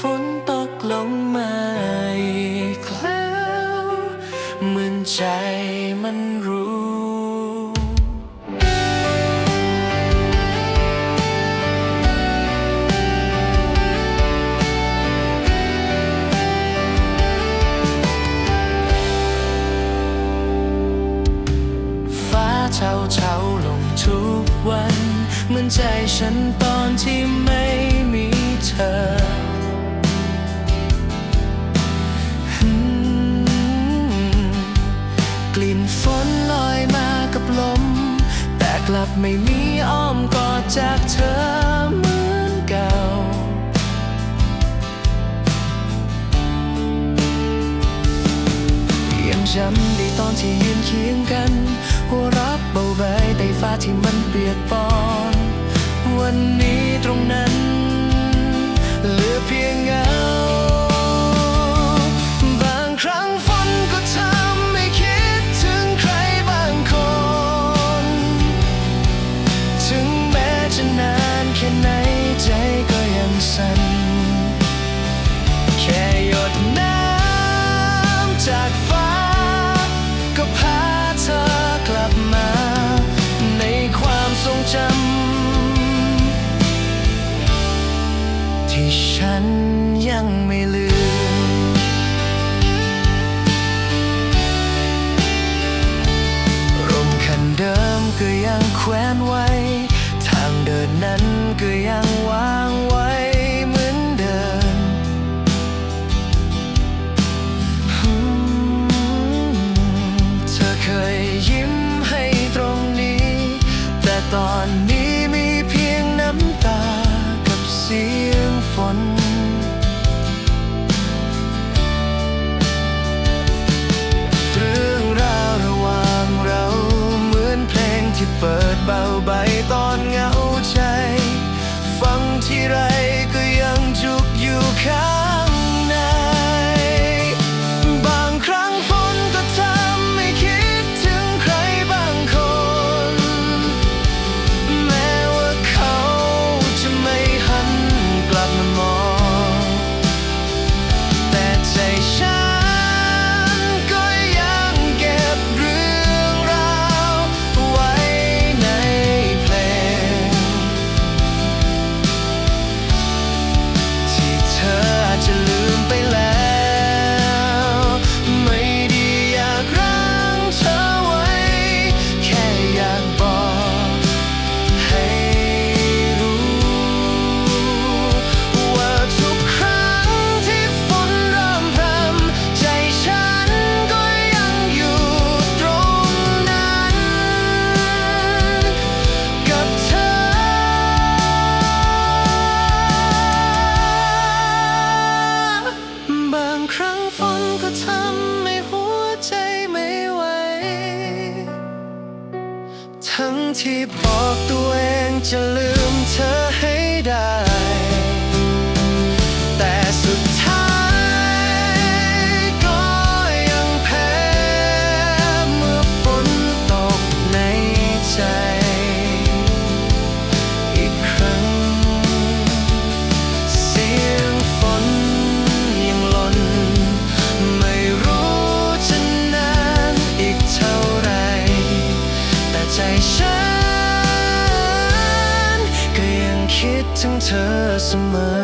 ฝนตกลงมาอีกแล้วเหมือนใจมันรู้เช้าเช้าลงทุกวัน เหมือนใจฉันตอนที่ ลับไม่มีอ้อมกอดจากเธอเหมือนเก่า ยังจำได้ตอนที่ยืนเคียงกัน หัวรับเบาใบใต้ฟ้าที่มันเปียกปอน นั้น ที่บอกตัวเองจะลืมเธอ summer